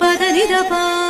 పదని దపా